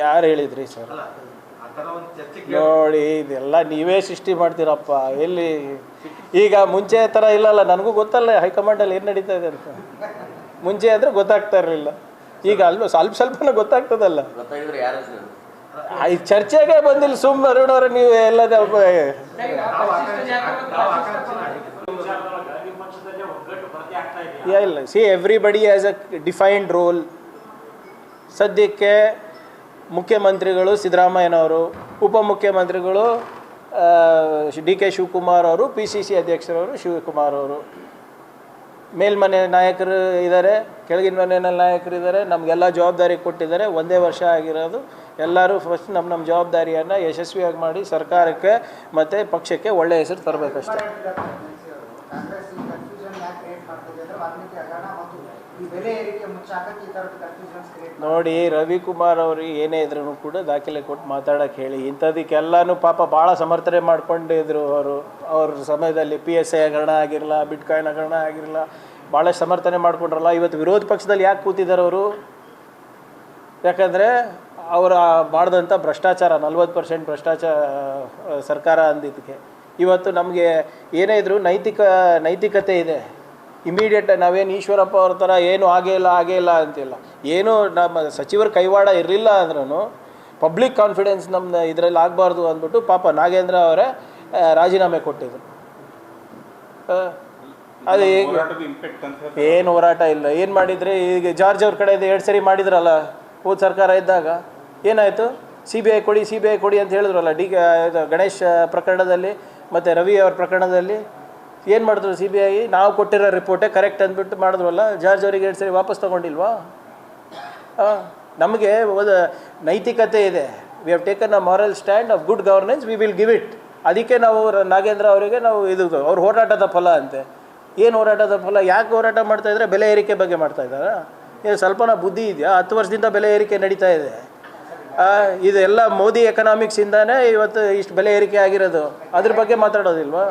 ಯಾರು ಹೇಳಿದ್ರಿ ಸರ್? ಅಲ್ಲ ಒಂದು ಚರ್ಚೆ ಕೇಳಿ. ನೋಡಿ ಇದೆಲ್ಲ ನೀವೇ ಸೃಷ್ಟಿ ಮಾಡ್ತೀರಪ್ಪ. ಎಲ್ಲಿ? ಈಗ ಮುಂಚೆ ಥರ ಇಲ್ಲಲ್ಲ ನನಗೂ ಗೊತ್ತಲ್ಲ ಹೈಕಮಾಂಡಲ್ಲಿ ಏನು ನಡೀತಾ ಇದೆ ಅಂತ. ಮುಂಚೆ ಅಂದರೆ ಗೊತ್ತಾಗ್ತಾ ಇರಲಿಲ್ಲ. ಈಗ ಅಲ್ವ ಸ್ವಲ್ಪ ಸ್ವಲ್ಪನೇ ಗೊತ್ತಾಗ್ತದಲ್ಲ. ಈ ಚರ್ಚೆಗೆ ಬಂದಿಲ್ಲ ಸುಮ್ಮನೆ ಅವರು ನೀವು ಎಲ್ಲ ಇಲ್ಲ. See everybody as a defined role ಸದ್ಯಕ್ಕೆ ಮುಖ್ಯಮಂತ್ರಿಗಳು ಸಿದ್ದರಾಮಯ್ಯನವರು ಉಪಮುಖ್ಯಮಂತ್ರಿಗಳು ಡಿ ಕೆ ಶಿವಕುಮಾರ್ ಅವರು ಪಿ ಸಿ ಸಿ ಅಧ್ಯಕ್ಷರವರು ಶಿವಕುಮಾರ್ ಅವರು. ಮೇಲ್ಮನೆ ನಾಯಕರು ಇದ್ದಾರೆ ಕೆಳಗಿನ ಮನೆಯಲ್ಲಿ ನಾಯಕರು ಇದ್ದಾರೆ ನಮಗೆಲ್ಲ ಜವಾಬ್ದಾರಿ ಕೊಟ್ಟಿದ್ದಾರೆ. ಒಂದೇ ವರ್ಷ ಆಗಿರೋದು. ಎಲ್ಲರೂ ಫಸ್ಟ್ ನಮ್ಮ ನಮ್ಮ ಜವಾಬ್ದಾರಿಯನ್ನು ಯಶಸ್ವಿಯಾಗಿ ಮಾಡಿ ಸರ್ಕಾರಕ್ಕೆ ಮತ್ತು ಪಕ್ಷಕ್ಕೆ ಒಳ್ಳೆಯ ಹೆಸರು ತರಬೇಕಷ್ಟೆ ಕಾಂಗ್ರೆಸ್ ಈ ಕನ್ಫ್ಯೂಷನ್ ಯಾಕೆ ಕ್ರಿಯೇಟ್ ಮಾಡ್ತಿದೆ ಅಂದ್ರೆ ವಾಲ್ಮೀಕಿ ಹಗರಣ ಮತ್ತು ಈ ಬೆಲೆ ಏರಿಕೆ ಮುಚ್ಚಾಕಕ್ಕೆ ಈ ಥರದ ಕನ್ಫ್ಯೂಷನ್ಸ್ ಕ್ರಿಯೇಟ್ ನೋಡಿ, ರವಿಕುಮಾರ್ ಅವ್ರಿಗೆ ಏನೇ ಇದ್ರೂ ಕೂಡ ದಾಖಲೆ ಕೊಟ್ಟು ಮಾತಾಡೋಕ್ಕೆ ಹೇಳಿ. ಇಂಥದಕ್ಕೆಲ್ಲನೂ ಪಾಪ ಭಾಳ ಸಮರ್ಥನೆ ಮಾಡ್ಕೊಂಡಿದ್ರು ಅವರು. ಅವ್ರ ಸಮಯದಲ್ಲಿ ಪಿ ಎಸ್ ಐ ಹಗರಣ ಆಗಿರಲ್ಲ ಬಿಟ್ಕಾಯಿನ್ ಹಗರಣ ಆಗಿರಲ್ಲ ಭಾಳ ಸಮರ್ಥನೆ ಮಾಡ್ಕೊಂಡ್ರಲ್ಲ. ಇವತ್ತು ವಿರೋಧ ಪಕ್ಷದಲ್ಲಿ ಯಾಕೆ ಕೂತಿದ್ದಾರೆ ಅವರು? ಯಾಕಂದರೆ ಅವರ ಮಾಡಿದಂಥ ಭ್ರಷ್ಟಾಚಾರ, ನಲ್ವತ್ತು ಪರ್ಸೆಂಟ್ ಭ್ರಷ್ಟಾಚಾರ, ಸರ್ಕಾರ ಅಂದಿದ್ದಕ್ಕೆ ಇವತ್ತು ನಮಗೆ ಏನೇ ಇದ್ರೂ ನೈತಿಕ, ನೈತಿಕತೆ ಇದೆ. ಇಮಿಡಿಯೇಟ್ ನಾವೇನು ಈಶ್ವರಪ್ಪ ಅವ್ರ ಥರ ಏನು ಆಗೇ ಇಲ್ಲ ಆಗೇ ಇಲ್ಲ ಅಂತಿಲ್ಲ. ಏನು ನಮ್ಮ ಸಚಿವರ ಕೈವಾಡ ಇರಲಿಲ್ಲ ಅಂದ್ರೂ ಪಬ್ಲಿಕ್ ಕಾನ್ಫಿಡೆನ್ಸ್ ನಮ್ಮ ಇದರಲ್ಲಿ ಆಗಬಾರ್ದು ಅಂದ್ಬಿಟ್ಟು ಪಾಪ ನಾಗೇಂದ್ರ ಅವರೇ ರಾಜೀನಾಮೆ ಕೊಟ್ಟಿದ್ರು. ಅದು ಈಗ ಏನು ಹೋರಾಟ ಇಲ್ಲ. ಏನು ಮಾಡಿದರೆ? ಈಗ ಜಾರ್ಜ್ ಅವ್ರ ಕಡೆ ಎರಡು ಸರಿ ಮಾಡಿದ್ರಲ್ಲ ಹೋದ ಸರ್ಕಾರ ಇದ್ದಾಗ. ಏನಾಯಿತು? ಸಿ ಬಿ ಐ ಕೊಡಿ ಸಿ ಬಿ ಐ ಕೊಡಿ ಅಂತ ಹೇಳಿದ್ರಲ್ಲ, ಡಿ ಗಣೇಶ್ ಪ್ರಕರಣದಲ್ಲಿ, ಮತ್ತು ರವಿ ಅವ್ರ ಪ್ರಕರಣದಲ್ಲಿ? ಏನು ಮಾಡಿದ್ರು ಸಿ ಬಿ ಐ ನಾವು ಕೊಟ್ಟಿರೋ ರಿಪೋರ್ಟೇ ಕರೆಕ್ಟ್ ಅಂದ್ಬಿಟ್ಟು ಮಾಡಿದ್ರಲ್ಲ ಜಾರ್ಜ್ ಅವರಿಗೆ ಎರಡು ಸರಿ, ವಾಪಸ್ ತೊಗೊಂಡಿಲ್ವಾ? ಹಾಂ, ನಮಗೆ ಒಂದು ನೈತಿಕತೆ ಇದೆ. We have taken a moral stand of good governance we will give it ಅದಕ್ಕೆ ನಾವು ನಾಗೇಂದ್ರ ಅವರಿಗೆ ನಾವು ಇದು ಅವ್ರ ಹೋರಾಟದ ಫಲ ಅಂತೆ. ಏನು ಹೋರಾಟದ ಫಲ? ಯಾಕೆ ಹೋರಾಟ ಮಾಡ್ತಾ ಇದ್ದಾರೆ ಬೆಲೆ ಏರಿಕೆ ಬಗ್ಗೆ ಮಾಡ್ತಾ ಇದ್ದಾರೆ? ಏನು ಸ್ವಲ್ಪನ ಬುದ್ಧಿ ಇದೆಯಾ? ಹತ್ತು ವರ್ಷದಿಂದ ಬೆಲೆ ಏರಿಕೆ ನಡೀತಾ ಇದೆ. ಇದೆಲ್ಲ ಮೋದಿ ಎಕನಾಮಿಕ್ಸಿಂದಾನೇ ಇವತ್ತು ಇಷ್ಟು ಬೆಲೆ ಏರಿಕೆ ಆಗಿರೋದು. ಅದ್ರ ಬಗ್ಗೆ ಮಾತಾಡೋದಿಲ್ವಾ?